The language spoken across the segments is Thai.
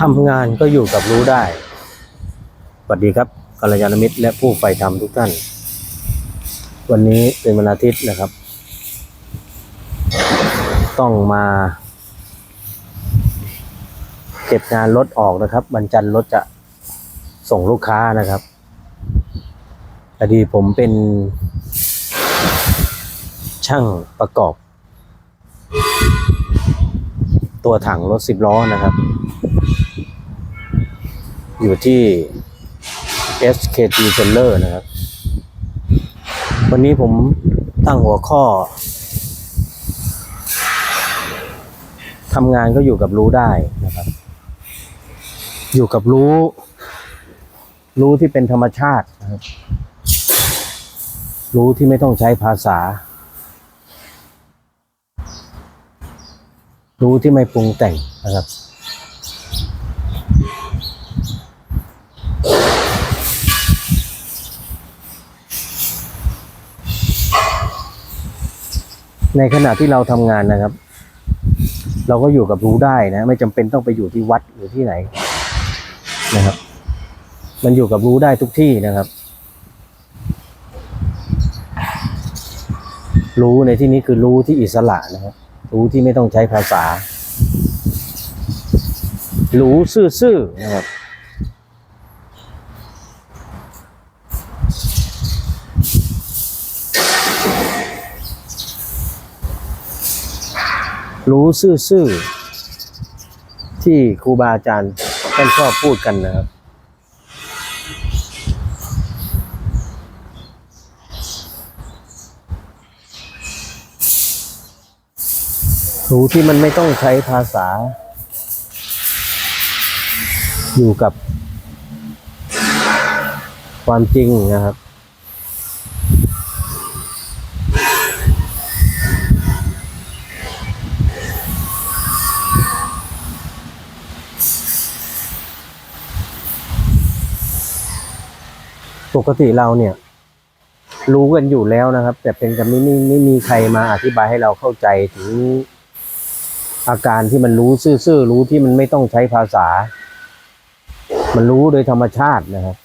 ทำงานก็อยู่กับรู้ได้ สวัสดีครับกัลยาณมิตรและผู้ใฝ่ธรรมทุกท่าน วันนี้เป็นวันอาทิตย์นะครับ ต้องมาเก็บงานรถออกนะครับวันจันทร์รถจะส่งลูกค้านะครับอดีผมเป็นช่างประกอบ ตัวถังรถสิบล้อนะครับ อยู่ที่ SKT Seller นะครับ วันนี้ผมตั้งหัวข้อทำงานก็อยู่กับรู้ได้นะครับ อยู่กับรู้ รู้ที่เป็นธรรมชาตินะครับ รู้ที่ไม่ต้องใช้ภาษา รู้ที่ไม่ปรุงแต่งนะครับในขณะที่เราทำงานนะครับ เราก็อยู่กับรู้ได้นะ ไม่จำเป็นต้องไปอยู่ที่วัดหรือที่ไหนนะครับ มันอยู่กับรู้ได้ทุกที่นะครับ รู้ในที่นี้คือรู้ที่อิสระนะครับ รู้ที่ไม่ต้องใช้ภาษา รู้ซื่อๆนะครับรู้ซื่อๆที่ครูบาอาจารย์ท่านชอบพูดกันนะครับ รู้ที่มันไม่ต้องใช้ภาษา อยู่กับ ความจริงนะครับปกติเราเนี่ย รู้กันอยู่แล้วนะครับ แต่เป็นกับไม่ไม่ไม่มีใครมาอธิบายให้เราเข้าใจถึง อาการที่มันรู้ซื่อๆรู้ที่มันไม่ต้องใช้ภาษา มันรู้โดยธรรมชาตินะครับ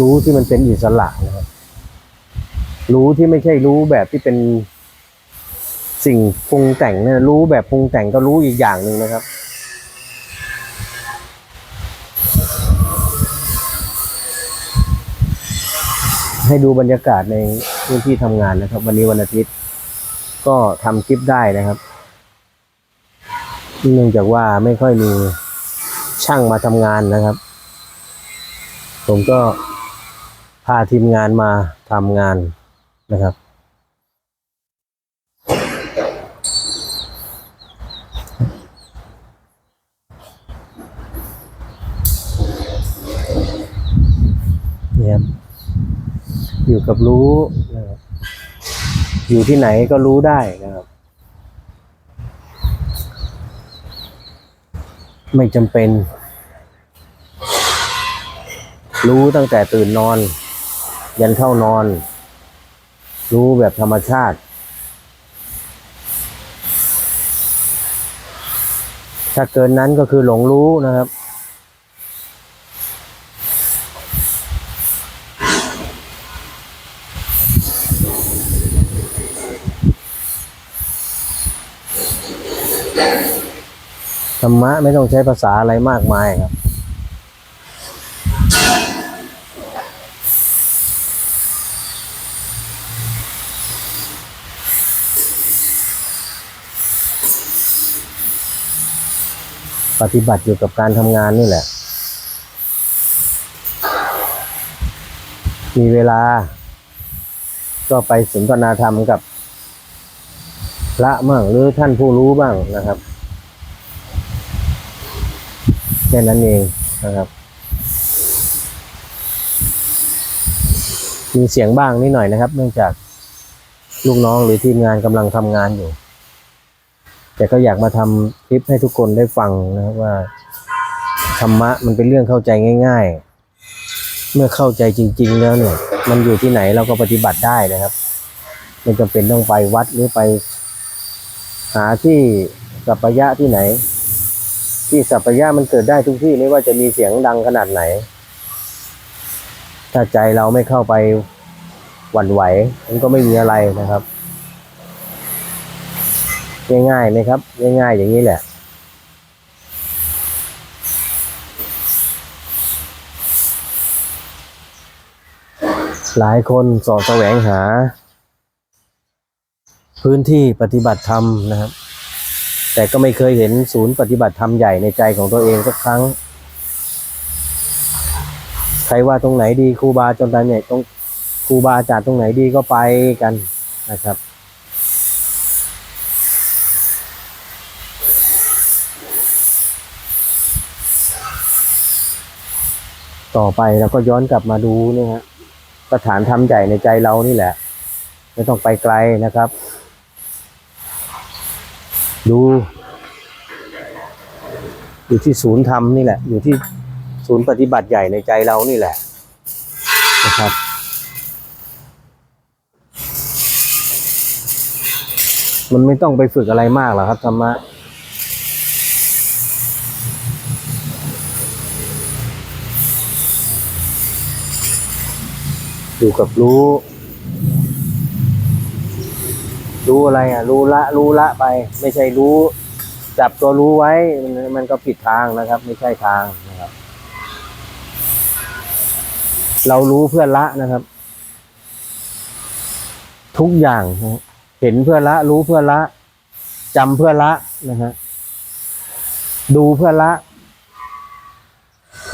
รู้ที่มันเป็นอิสระนะครับรู้ที่ไม่ใช่รู้แบบที่เป็น สิ่งปรุงแต่งเนะรู้แบบปรุงแต่งก็รู้อีกอย่างหนึ่งนะครับ ให้ดูบรรยากาศในพื้นที่ทำงานนะครับ วันนี้วันอาทิตย์ ก็ทำคลิปได้นะครับ เนื่องจากว่าไม่ค่อยมีช่างมาทำงานนะครับ ผมก็พาทีมงานมาทำงานนะครับ เนี่ยครับ อยู่กับรู้นะครับอยู่ที่ไหนก็รู้ได้นะครับ ไม่จำเป็น รู้ตั้งแต่ตื่นนอน ยันเข้านอน รู้แบบธรรมชาติ ถ้าเกินนั้นก็คือหลงรู้นะครับ ธรรมะไม่ต้องใช้ภาษาอะไรมากมายครับ ปฏิบัติอยู่กับการทำงานนี่แหละ มีเวลา ก็ไปสนทนาธรรมกับ พระบ้างหรือท่านผู้รู้บ้างนะครับ แค่นั้นเองนะครับ มีเสียงบ้างนิดหน่อยนะครับ เนื่องจากลูกน้องหรือทีมงานกำลังทำงานอยู่ แต่ก็อยากมาทำคลิปให้ทุกคนได้ฟังนะครับว่าธรรมะมันเป็นเรื่องเข้าใจง่าย ๆ เมื่อเข้าใจจริง ๆ แล้วเนี่ย มันอยู่ที่ไหนเราก็ปฏิบัติได้นะครับไม่จำเป็นต้องไปวัดหรือไป หาที่สัปปายะที่ไหน ที่สัปปายะมันเกิดได้ทุกที่ไม่ว่าจะมีเสียงดังขนาดไหน ถ้าใจเราไม่เข้าไปหวั่นไหว มันก็ไม่มีอะไรนะครับ ง่ายๆไหมครับ ง่ายๆอย่างนี้แหละหลายคนสอดแสวงหา พื้นที่ปฏิบัติธรรมนะครับ แต่ก็ไม่เคยเห็นศูนย์ปฏิบัติธรรมใหญ่ในใจของตัวเองสักครั้ง ใครว่าตรงไหนดีครูบาจนตอนเนี่ยตรงครูบาอาจารย์ตรงไหนดีก็ไปกันนะครับ ต่อไปเราก็ย้อนกลับมาดูเนี่ยฮะสถานธรรมใหญ่ในใจเรานี่แหละ ไม่ต้องไปไกลนะครับ ดู อยู่ที่ศูนย์ธรรมนี่แหละ อยู่ที่ศูนย์ปฏิบัติใหญ่ในใจเรานี่แหละนะครับมันไม่ต้องไปฝึกอะไรมากหรอกครับธรรมะ อยู่กับรู้ รู้อะไรอะ รู้ละรู้ละไป ไม่ใช่รู้ จับตัวรู้ไว้มันมันก็ผิดทางนะครับ ไม่ใช่ทางนะครับ เรารู้เพื่อละนะครับ ทุกอย่างนะเห็นเพื่อละ รู้เพื่อละจำเพื่อละนะฮะดูเพื่อละ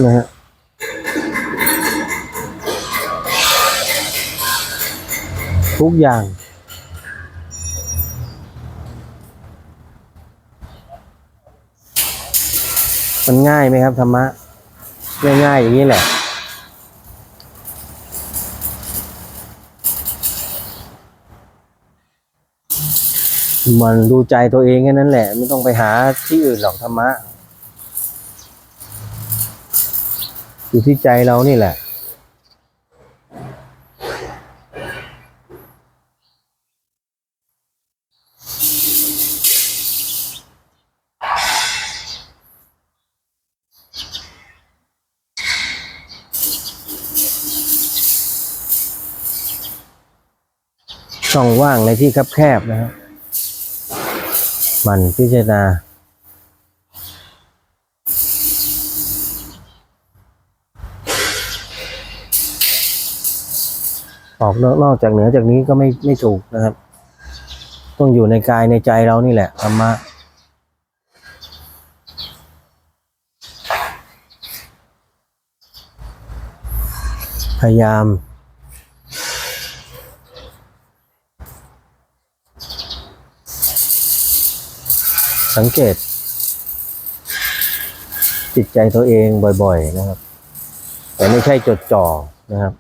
นะฮะทุกอย่าง มันง่ายไหมครับธรรมะง่ายๆอย่างนี้แหละ มันดูใจตัวเองแค่นั้นแหละ ไม่ต้องไปหาที่อื่นหรอกธรรมะ อยู่ที่ใจเรานี่แหละ ช่องว่างในที่คับแคบๆนะครับมันพิจารณาออกนอกจากเหนือจากนี้ก็ไม่ไม่ถูกนะครับ ต้องอยู่ในกายในใจเรานี่แหละธรรมะพยายาม สังเกต จิตใจตัวเองบ่อยๆนะครับ แต่ไม่ใช่จดจ่อนะครับ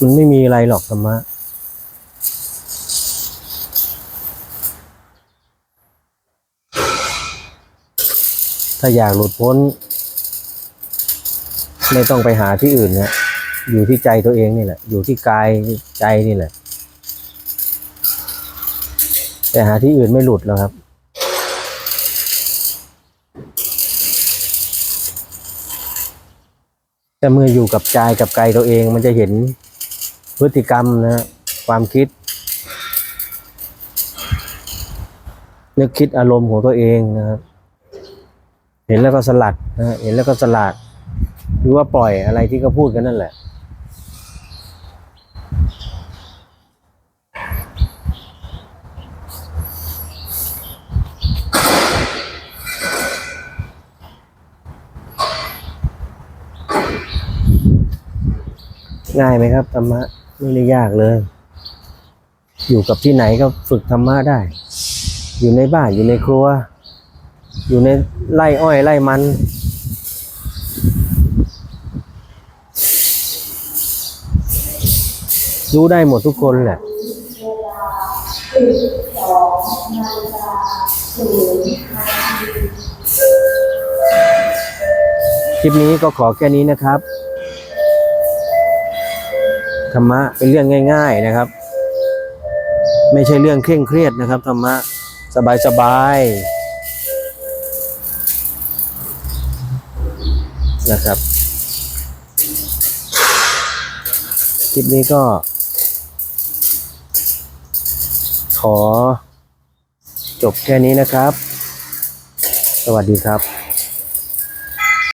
มันไม่มีอะไรหรอกธรรมะถ้าอยากหลุดพ้น ไม่ต้องไปหาที่อื่นนะอยู่ที่ใจตัวเองนี่แหละ อยู่ที่กายใจนี่แหละ แต่หาที่อื่นไม่หลุดหรอกครับ แต่เมื่ออยู่กับใจกับกายตัวเองมันจะเห็นพฤติกรรมนะ ความคิด นึกคิดอารมณ์ของตัวเองนะครับ เห็นแล้วก็สลัดนะฮะเห็นแล้วก็สลัดหรือว่าปล่อยอะไรที่เขาพูดกันนั่นแหละ ง่ายไหมครับธรรมะไม่ได้ยากเลย อยู่กับที่ไหนก็ฝึกธรรมะได้ อยู่ในบ้านอยู่ในครัว อยู่ในไร่อ้อยไร่มัน รู้ได้หมดทุกคนแหละคลิปนี้ก็ขอแค่นี้นะครับ ธรรมะเป็นเรื่องง่าย ๆนะครับ ไม่ใช่เรื่องเคร่งเครียดนะครับธรรมะสบายๆนะครับคลิปนี้ก็ ขอจบแค่นี้นะครับ สวัสดีครับ